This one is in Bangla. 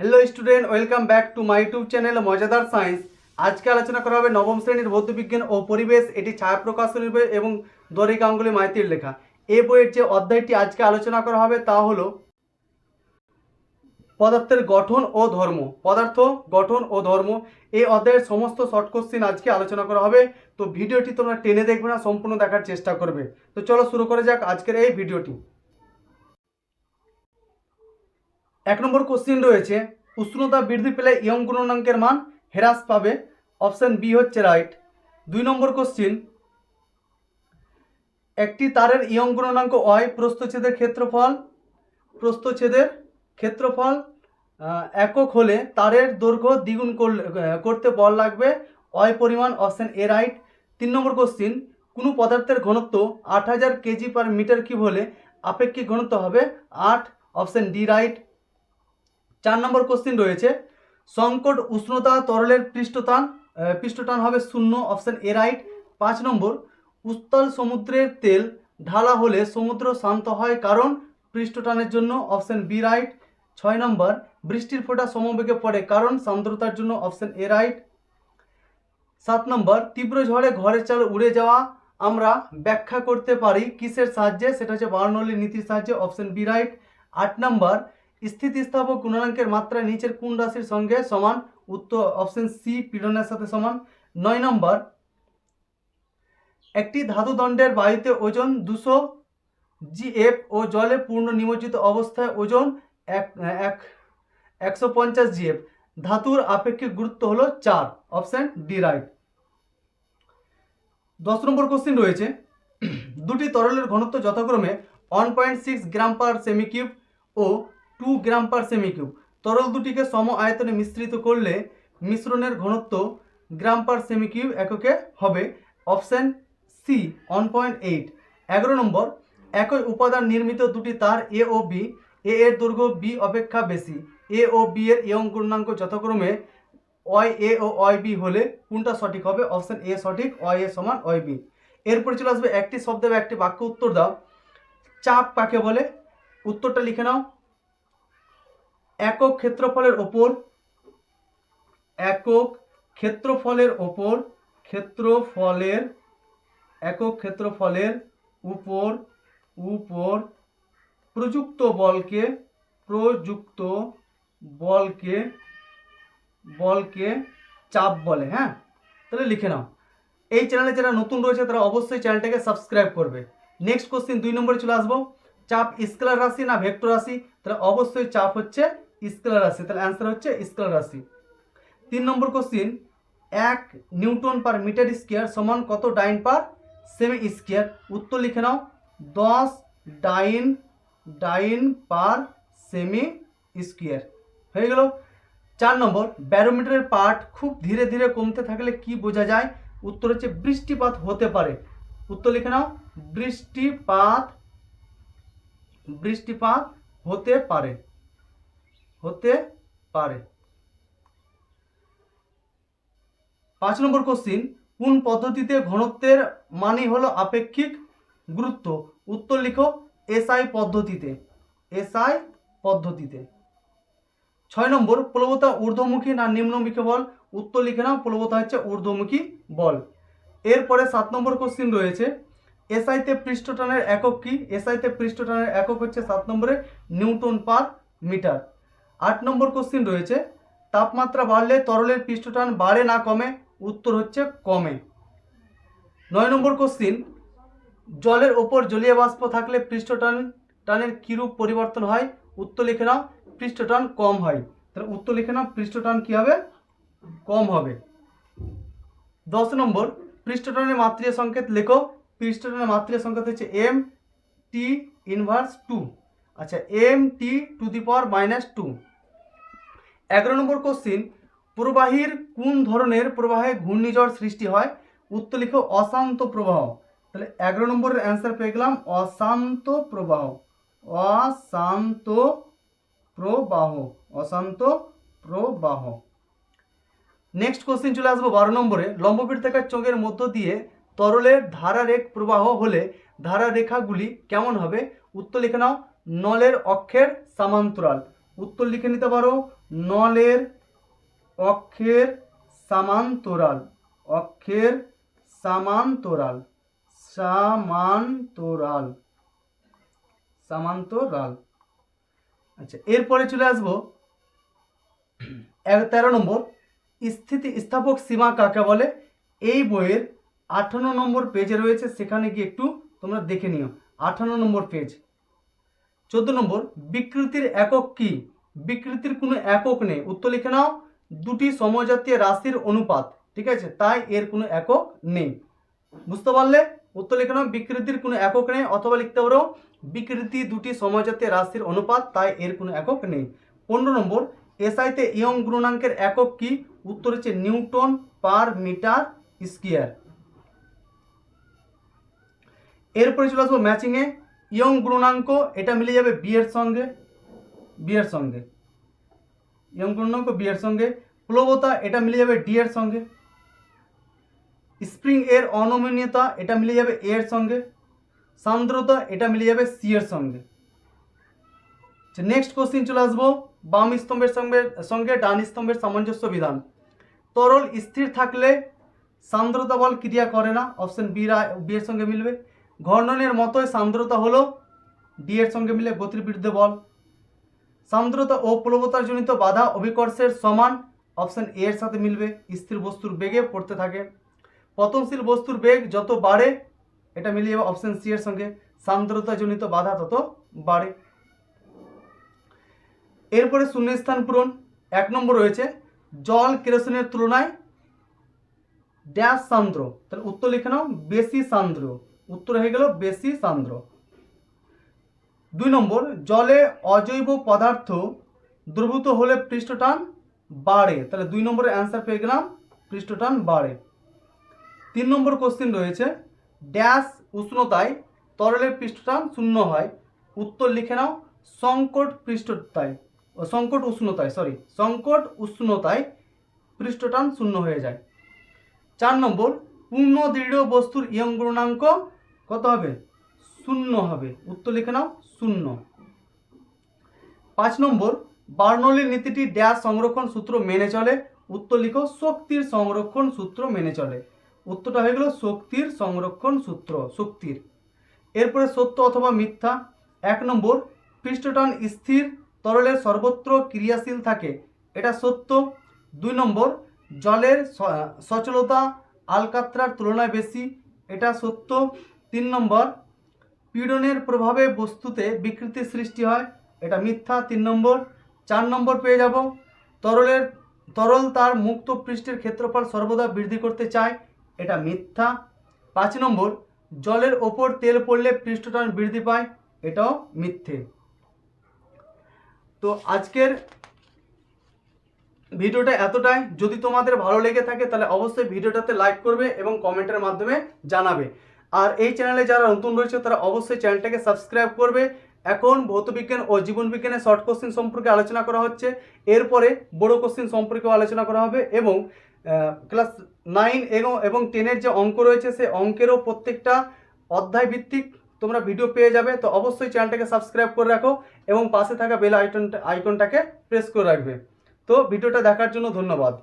Hello student welcome back to my YouTube channel মজাদার সায়েন্স আজকে আলোচনা করা হবে নবম শ্রেণির ভৌত বিজ্ঞান ও পরিবেশ। এটি ছায়া প্রকাশনীর বই এবং দরি গাঙ্গুলি মাইতির লেখা। এই বইয়ের যে অধ্যায়টি আজকে আলোচনা করা হবে তা হলো পদার্থের গঠন ও ধর্ম। পদার্থ, গঠন ও ধর্ম। এই অধ্যায়ের সমস্ত শর্ট কোশ্চিন আজকে আলোচনা করা হবে। তো ভিডিওটি তোমরা টেনে দেখবে না, সম্পূর্ণ দেখার চেষ্টা করবে। তো চলো শুরু করে যাক আজকের এই ভিডিওটি। এক নম্বর কোশ্চিন রয়েছে, উষ্ণতা বৃদ্ধি পেলে ইয়ং গুণনাঙ্কের মান হ্রাস পাবে অপশন বি হচ্ছে রাইট দুই নম্বর কোশ্চিন একটি তারের ইয়ং গুণনাঙ্ক অয় প্রস্থচ্ছেদের ক্ষেত্রফল প্রস্থচ্ছেদের ক্ষেত্রফল একক হলে তারের দৈর্ঘ্য দ্বিগুণ করতে বল লাগবে অয় পরিমাণ অপশন এ রাইট তিন নম্বর কোশ্চিন কোনো পদার্থের ঘনত্ব আট হাজার কেজি পার মিটার কিউব হলে আপেক্ষিক ঘনত্ব হবে আট অপশন ডি রাইট চার নম্বর কোশ্চিন রয়েছে, সংকট, উষ্ণতা, তরলের পৃষ্ঠটান পৃষ্ঠটান হবে শূন্য অপশান এ রাইট পাঁচ নম্বর, উত্তাল সমুদ্রের তেল ঢালা হলে সমুদ্র শান্ত হয় কারণ পৃষ্ঠটানের জন্য অপশান বি রাইট ছয় নম্বর, বৃষ্টির ফোঁটা সমবেগে পড়ে কারণ সান্দ্রতার জন্য অপশান এ রাইট সাত নম্বর, তীব্র ঝড়ে ঘরের চাল উড়ে যাওয়া আমরা ব্যাখ্যা করতে পারি, কিসের সাহায্যে? সেটা হচ্ছে বার্নৌলির নীতির সাহায্যে অপশান বি রাইট আট নম্বর স্থিতিস্থাপক গুণাঙ্কের মাত্রা নিচের কোন রাশির সঙ্গে সমান? উত্তর অপশন সি পীড়নের সাথে সমান। নয় নম্বর, একটি ধাতুদণ্ডের বায়ুতে ওজন দুশো জিএফ ও জলে পূর্ণ নিমজ্জিত অবস্থায় ওজন এক এক, একশো পঞ্চাশ জিএফ। ধাতুর আপেক্ষিক গুরুত্ব হলো চার অপশন ডি রাইট দশ নম্বর কোশ্চিন রয়েছে। দুটি তরলের ঘনত্ব যথাক্রমে one point six gram per semi cube ও two gram per semi cube তরল দুটিকে সম আয়তনে মিশ্রিত করলে মিশ্রণের ঘনত্ব গ্রাম পার সেমি কিউব এককে হবে। Option C one point eight এগারো নম্বর, একই উপাদান নির্মিত দুটি তার এ ও বি এ এর দৈর্ঘ্য বি অপেক্ষা বেশি। এ ও বি এর ইয়ং পূর্ণাঙ্ক যথাক্রমে ওয়াই এ ও ওয়াই বি হলে কোনটা সঠিক হবে? অপশান এ সঠিক ওয়াই এ সমান ওয়াই বি এরপরে চলে আসবে একটি শব্দে বা একটি বাক্য উত্তর দাও। চাপ কাকে বলে? উত্তরটা লিখে নাও। একক ক্ষেত্রফলের ওপর, একক ক্ষেত্রফলের ওপর, ক্ষেত্রফলের, একক ক্ষেত্রফলের উপর উপর প্রযুক্ত বলকে প্রযুক্ত বলকে বলকে চাপ বলে হ্যাঁ? তাহলে লিখে নাও। এই চ্যানেলে যারা নতুন রয়েছে, তারা অবশ্যই চ্যানেলটাকে সাবস্ক্রাইব করবে। নেক্সট কোশ্চিন দুই নম্বরে চলে আসব। চাপ স্কেলার রাশি না ভেক্টর রাশি? তাহলে অবশ্যই চাপ হচ্ছে স্কেলার রাশি, তাহলে অ্যান্সার হচ্ছে স্কেলার রাশি। তিন নম্বর কোশ্চিন এক নিউটন পার মিটার স্কোয়ার সমান কত ডাইন পার? Semi square. উত্তর লিখে নাও, দশ ডাইন ডাইন পার সেমি স্কোয়ার। হয়ে গেল। চার নম্বর, ব্যারোমিটারের পাঠ খুব ধীরে ধীরে কমতে থাকলে কি বোঝা যায়? উত্তর হচ্ছে বৃষ্টিপাত হতে পারে। উত্তর লিখে নাও, বৃষ্টিপাত বৃষ্টিপাত হতে পারে। হতে পারে। পাঁচ নম্বর কোশ্চিন কোন পদ্ধতিতে ঘনত্বের মানই হলো আপেক্ষিক গুরুত্ব? উত্তর লিখো এসআই পদ্ধতিতে। এসআই পদ্ধতিতে। ছয় নম্বর প্লবতা ঊর্ধ্বমুখী না নিম্নমুখী বল? উত্তর লিখে নাও প্লবতা হচ্ছে ঊর্ধ্বমুখী বল। এরপরে সাত নম্বর কোশ্চিন রয়েছে এসআইতে পৃষ্ঠটানের একক কি? এসআইতে পৃষ্ঠটানের একক হচ্ছে সাত নম্বরে নিউটন পার মিটার। আট নম্বর কোশ্চিন রয়েছে, তাপমাত্রা বাড়লে তরলের পৃষ্ঠটান বাড়ে না কমে? উত্তর হচ্ছে কমে। নয় নম্বর কোশ্চিন জলের ওপর জলীয় বাষ্প থাকলে পৃষ্ঠটান, টানের কিরূপ পরিবর্তন হয়? উত্তর লিখে নাও, পৃষ্ঠটান কম হয়। তাহলে উত্তর লিখে নাও, পৃষ্ঠটান কী হবে? কম হবে। দশ নম্বর, পৃষ্ঠটানের মাত্রীয় সংকেত লেখো। পৃষ্ঠটানের মাত্রীয় সংকেত হচ্ছে এম টি ইনভার্স টু আচ্ছা M T to the power minus two এগারো নম্বর কোশ্চিন প্রবাহীর কোন ধরনের প্রবাহে ঘূর্ণিঝড় সৃষ্টি হয়? উত্তর লিখো, অশান্ত প্রবাহ। তাহলে এগারো নম্বরের অ্যান্সার পেয়ে গেলাম, অশান্ত প্রবাহ। অশান্ত প্রবাহ অশান্ত প্রবাহ। নেক্সট কোশ্চিন চলে আসব বারো নম্বরে। লম্ববৃত্তাকার চোখের মধ্য দিয়ে তরলের ধারারেখ প্রবাহ হলে ধারারেখাগুলি কেমন হবে? উত্তর লিখে নাও, নলের অক্ষের সমান্তরাল। উত্তর লিখে নিতে পারো, নলের অক্ষের সামান্তরাল অক্ষের সামান্তরাল সামান্তরাল সামান্তরাল। আচ্ছা এরপরে চলে আসব তেরো নম্বর। স্থিতি স্থাপক সীমা কাকে বলে? এই বইয়ের আঠান্ন নম্বর পেজে রয়েছে, সেখানে গিয়ে একটু তোমরা দেখে নিও। আঠান্ন নম্বর পেজ চোদ্দ নম্বর, বিকৃতির একক কি? বিকৃতির কোনো একক নেই। উত্তর লিখে নাও, দুটি সমজাতীয় রাশির অনুপাত, ঠিক আছে? তাই এর কোনো একক নেই। বুঝতে পারলে? উত্তর লিখে নাও, বিকৃতির কোনো একক নেই, অথবা লিখতে পারো, বিকৃতি দুটি সমজাতীয় রাশির অনুপাত, তাই এর কোনো একক নেই। পনেরো নম্বর এসআইতে ইয়ং গুণাঙ্কের একক কি? উত্তর হচ্ছে নিউটন পার মিটার স্কোয়ার। এরপরে চলে আসব ম্যাচিংয়ে। ইয়ং গুণাঙ্ক এটা মিলে যাবে বি এর সঙ্গে বি এর সঙ্গে। ইয়ং গুণাঙ্ক বি এর সঙ্গে। প্লবতা, এটা মিলে যাবে ডি এর সঙ্গে। স্প্রিং এর অনমনীয়তা, এটা মিলে যাবে এ এর সঙ্গে। সান্দ্রতা, এটা মিলে যাবে সি এর সঙ্গে। নেক্সট কোশ্চিন চলে আসব। বাম স্তম্ভের সঙ্গে সঙ্গে ডান স্তম্ভের সামঞ্জস্য বিধান। তরল স্থির থাকলে সান্দ্রতা বল ক্রিয়া করে না। অপশন বি বি এর সঙ্গে মিলবে। ঘর্ণনের মতোই সান্দ্রতা হলো ডি এর সঙ্গে মিলে গতির বিরুদ্ধে বল। সান্দ্রতা ও প্লবতার জনিত বাধা অভিকর্ষের সমান অপশন এ এর সাথে মিলবে, স্থির বস্তুর বেগে পড়তে থাকে। পতনশীল বস্তুর বেগ যত বাড়ে, এটা মিলিয়ে যাবে অপশন সি এর সঙ্গে। সান্দ্রতা জনিত বাধা তত বাড়ে। এরপরে শূন্যস্থান পূরণ, এক নম্বর রয়েছে জল কেরোসিনের তুলনায় ড্যাশ সান্দ্র। তাহলে উত্তর লিখে নাও, বেশি সান্দ্র। উত্তর হয়ে গেল বেশি সান্দ্র। দুই নম্বর, জলে অজৈব পদার্থ দ্রবীভূত হলে পৃষ্ঠটান বাড়ে। তাহলে দুই নম্বরের অ্যান্সার পেয়ে গেলাম, পৃষ্ঠটান বাড়ে। তিন নম্বর কোশ্চিন রয়েছে ড্যাশ উষ্ণতায় তরলের পৃষ্ঠটান শূন্য হয়। উত্তর লিখে নাও, সংকট পৃষ্ঠতায় সংকট উষ্ণতায় সরি সংকট উষ্ণতায় পৃষ্ঠটান শূন্য হয়ে যায়। চার নম্বর, পূর্ণ দৃঢ় বস্তুর ইয়ং গুণাঙ্ক কত হবে? শূন্য হবে। উত্তর লিখে নাও, শূন্য। পাঁচ নম্বর বার্নৌলির নীতিটি ড্যাশ সংরক্ষণ সূত্র মেনে চলে। উত্তর লিখো, শক্তির সংরক্ষণ সূত্র মেনে চলে। উত্তরটা হয়ে গেল শক্তির সংরক্ষণ সূত্র, শক্তির। এরপরে সত্য অথবা মিথ্যা। এক নম্বর, পৃষ্ঠটান স্থির, তরলের সর্বত্র ক্রিয়াশীল থাকে। এটা সত্য। দুই নম্বর, জলের সচলতা আলকাত্রার তুলনায় বেশি। এটা সত্য। তিন নম্বর, পীড়নের প্রভাবে বস্তুতে বিকৃতি সৃষ্টি হয়, এটা মিথ্যা, তিন নম্বর। চার নম্বর পেয়ে যাব, তরলের, তরল তার মুক্ত পৃষ্ঠের ক্ষেত্রফল সর্বদা বৃদ্ধি করতে চায়, এটা মিথ্যা। পাঁচ নম্বর, জলের ওপর তেল পড়লে পৃষ্ঠটান বৃদ্ধি পায়, এটাও মিথ্যে। তো আজকের ভিডিওটা এতটাই। যদি তোমাদের ভালো লেগে থাকে, তাহলে অবশ্যই ভিডিওটাতে লাইক করবে এবং কমেন্টের মাধ্যমে জানাবে। আর এই চ্যানেলে যারা নতুন রয়েছে, তারা অবশ্যই চ্যানেলটাকে সাবস্ক্রাইব করবে। এখন ভৌতবিজ্ঞান ও জীবন বিজ্ঞানের শর্ট কোশ্চেন সম্পর্কে আলোচনা করা হচ্ছে। এরপরে বড় কোশ্চেন সম্পর্কেও আলোচনা করা হবে এবং ক্লাস নাইন এবং এবং টেনের যে অঙ্ক রয়েছে, সেই অঙ্কেরও প্রত্যেকটা অধ্যায় ভিত্তিক তোমরা ভিডিও পেয়ে যাবে। তো অবশ্যই চ্যানেলটাকে সাবস্ক্রাইব করে রাখো এবং পাশে থাকা বেল আইকনটা আইকনটাকে প্রেস করে রাখবে। তো ভিডিওটা দেখার জন্য ধন্যবাদ।